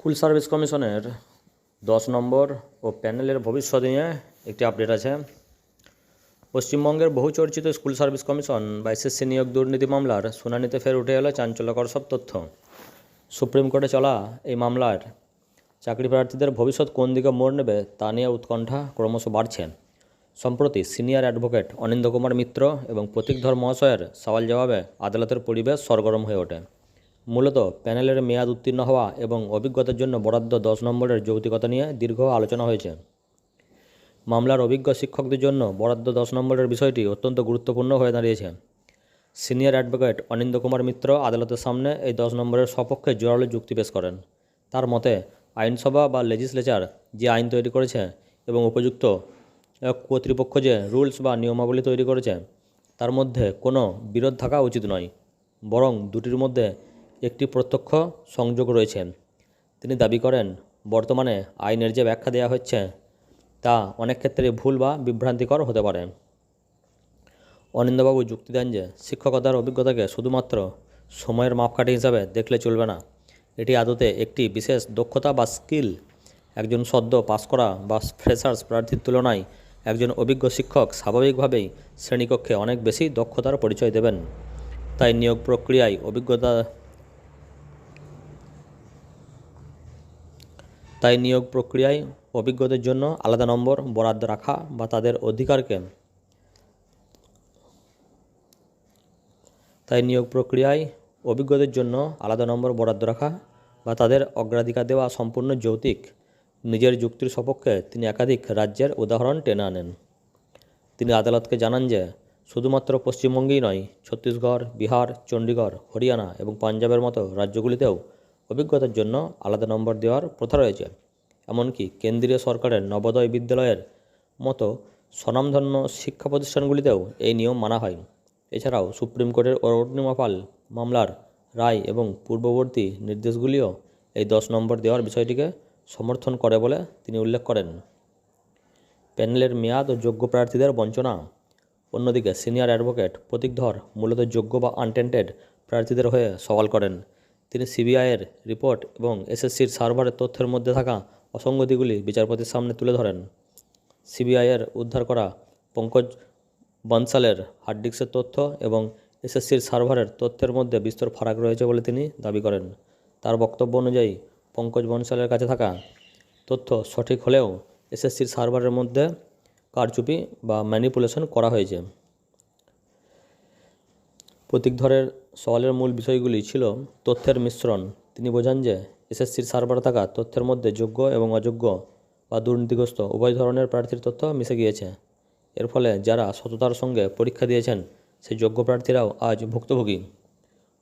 School service কমিশনের দশ নম্বর ও প্যানেলের ভবিষ্যৎ নিয়ে একটি আপডেট আছে। পশ্চিমবঙ্গের বহুচর্চিত স্কুল সার্ভিস কমিশন বা এসএসসি নিয়োগ দুর্নীতি মামলার শুনানিতে ফের উঠে এলো চাঞ্চল্যকর সব তথ্য। সুপ্রিম কোর্টে চলা এই মামলার চাকরি প্রার্থীদের ভবিষ্যৎ কোন দিকে মোড় নেবে তা নিয়ে উৎকণ্ঠা ক্রমশ বাড়ছে। সম্প্রতি সিনিয়র অ্যাডভোকেট অনিন্দ কুমার মিত্র এবং প্রতীকধর মহাশয়ের সওয়াল জবাবে আদালতের পরিবেশ সরগরম হয়ে ওঠে। মূলত প্যানেলের মেয়াদ উত্তীর্ণ হওয়া এবং অভিজ্ঞতার জন্য বরাদ্দ দশ নম্বরের যৌক্তিকতা নিয়ে দীর্ঘ আলোচনা হয়েছে। মামলার অভিজ্ঞ শিক্ষকদের জন্য বরাদ্দ দশ নম্বরের বিষয়টি অত্যন্ত গুরুত্বপূর্ণ হয়ে দাঁড়িয়েছে। সিনিয়র অ্যাডভোকেট অনিন্দ কুমার মিত্র আদালতের সামনে এই দশ নম্বরের সপক্ষে জোরালো যুক্তি পেশ করেন। তার মতে, আইনসভা বা লেজিসলেচার যে আইন তৈরি করেছে এবং উপযুক্ত কর্তৃপক্ষ যে রুলস বা নিয়মাবলী তৈরি করেছে, তার মধ্যে কোনো বিরোধ থাকা উচিত নয়। বরং দুটির মধ্যে একটি প্রত্যক্ষ সংযোগ রয়েছে। তিনি দাবি করেন, বর্তমানে আইনের যে ব্যাখ্যা দেওয়া হচ্ছে, তা অনেক ক্ষেত্রে ভুল বা বিভ্রান্তিকর হতে পারে। অনিন্দবাবু যুক্তি দেন যে, শিক্ষকতার অভিজ্ঞতাকে শুধুমাত্র সময়ের মাপকাঠি হিসাবে দেখলে চলবে না। এটি আদতে একটি বিশেষ দক্ষতা বা স্কিল। একজন সদ্য পাস করা বা ফ্রেশার্স প্রার্থীর তুলনায় একজন অভিজ্ঞ শিক্ষক স্বাভাবিকভাবেই শ্রেণীকক্ষে অনেক বেশি দক্ষতার পরিচয় দেবেন। তাই নিয়োগ প্রক্রিয়ায় অভিজ্ঞতা তাই নিয়োগ প্রক্রিয়ায় অভিজ্ঞদের জন্য আলাদা নম্বর বরাদ্দ রাখা বা তাদের অধিকারকে তাই নিয়োগ প্রক্রিয়ায় অভিজ্ঞদের জন্য আলাদা নম্বর বরাদ্দ রাখা বা তাদের অগ্রাধিকার দেওয়া সম্পূর্ণ যৌতিক, নিজের যুক্তির সপক্ষে তিনি একাধিক রাজ্যের উদাহরণ টেনে আনেন। তিনি আদালতকে জানান যে, শুধুমাত্র পশ্চিমবঙ্গেই নয়, ছত্তিশগড়, বিহার, চণ্ডীগড়, হরিয়ানা এবং পাঞ্জাবের মতো রাজ্যগুলিতেও অভিজ্ঞতার জন্য আলাদা নম্বর দেওয়ার প্রথা রয়েছে। এমনকি কেন্দ্রীয় সরকারের নবোদয় বিদ্যালয়ের মতো স্বনামধন্য শিক্ষা প্রতিষ্ঠানগুলিতেও এই নিয়ম মানা হয়। এছাড়াও সুপ্রিম কোর্টের অরুণিমা পাল মামলার রায় এবং পূর্ববর্তী নির্দেশগুলিও এই দশ নম্বর দেওয়ার বিষয়টিকে সমর্থন করে বলে তিনি উল্লেখ করেন। প্যানেলের মেয়াদ ও যোগ্য প্রার্থীদের বঞ্চনা। অন্যদিকে সিনিয়র অ্যাডভোকেট প্রতীক ধর মূলত যোগ্য বা আনটেন্টেড প্রার্থীদের হয়ে সওয়াল করেন। তিনি সিবিআইয়ের রিপোর্ট এবং এসএসসির সার্ভারের তথ্যের মধ্যে থাকা অসঙ্গতিগুলি বিচারপতির সামনে তুলে ধরেন। সিবিআইয়ের উদ্ধার করা পঙ্কজ বনসালের হার্ড ডিস্কের তথ্য এবং এসএসসির সার্ভারের তথ্যের মধ্যে বিস্তর ফারাক রয়েছে বলে তিনি দাবি করেন। তার বক্তব্য অনুযায়ী, পঙ্কজ বনসালের কাছে থাকা তথ্য সঠিক হলেও এসএসসির সার্ভারের মধ্যে কারচুপি বা ম্যানিপুলেশন করা হয়েছে। প্রতীকধরের সওয়ালের মূল বিষয়গুলি ছিল তথ্যের মিশ্রণ। তিনি বোঝান যে এসএসসির সার্ভারে থাকা তথ্যের মধ্যে যোগ্য এবং অযোগ্য বা দুর্নীতিগ্রস্ত উভয় ধরনের প্রার্থীর তথ্য মিশে গিয়েছে। এর ফলে যারা সততার সঙ্গে পরীক্ষা দিয়েছেন, সেই যোগ্য প্রার্থীরাও আজ ভুক্তভোগী।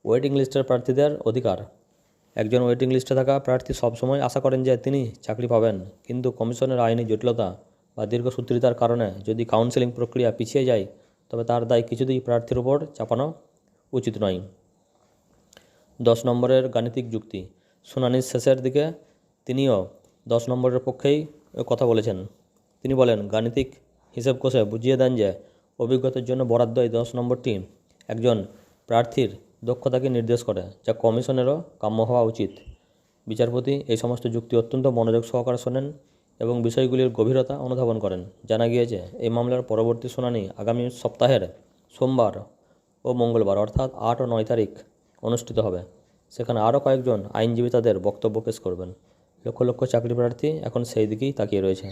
ওয়েটিং লিস্টের প্রার্থীদের অধিকার। একজন ওয়েটিং লিস্টে থাকা প্রার্থী সবসময় আশা করেন যে তিনি চাকরি পাবেন, কিন্তু কমিশনের আইনি জটিলতা বা দীর্ঘসূত্রিতার কারণে যদি কাউন্সেলিং প্রক্রিয়া পিছিয়ে যায়, তবে তার দায় কিছুতেই প্রার্থীর উপর চাপানো উচিত নয়। দশ নম্বরের গাণিতিক যুক্তি। শুনানির শেষের দিকে তিনিও দশ নম্বরের পক্ষেই কথা বলেছেন। তিনি বলেন, গাণিতিক হিসেব কষে বুঝিয়ে দেন যে, অভিজ্ঞতার জন্য বরাদ্দ এই দশ নম্বরটি একজন প্রার্থীর দক্ষতাকে নির্দেশ করে, যা কমিশনেরও কাম্য হওয়া উচিত। বিচারপতি এই সমস্ত যুক্তি অত্যন্ত মনোযোগ সহকারে শোনেন এবং বিষয়গুলির গভীরতা অনুধাবন করেন। জানা গিয়েছে, এই মামলার পরবর্তী শুনানি আগামী সপ্তাহের সোমবার ও মঙ্গলবার, অর্থাৎ আট ও নয় তারিখ অনুষ্ঠিত হবে। সেখানে আরও কয়েকজন আইনজীবী তাদের বক্তব্য পেশ করবেন। লক্ষ লক্ষ চাকরি প্রার্থী এখন সেই দিকেই তাকিয়ে রয়েছে।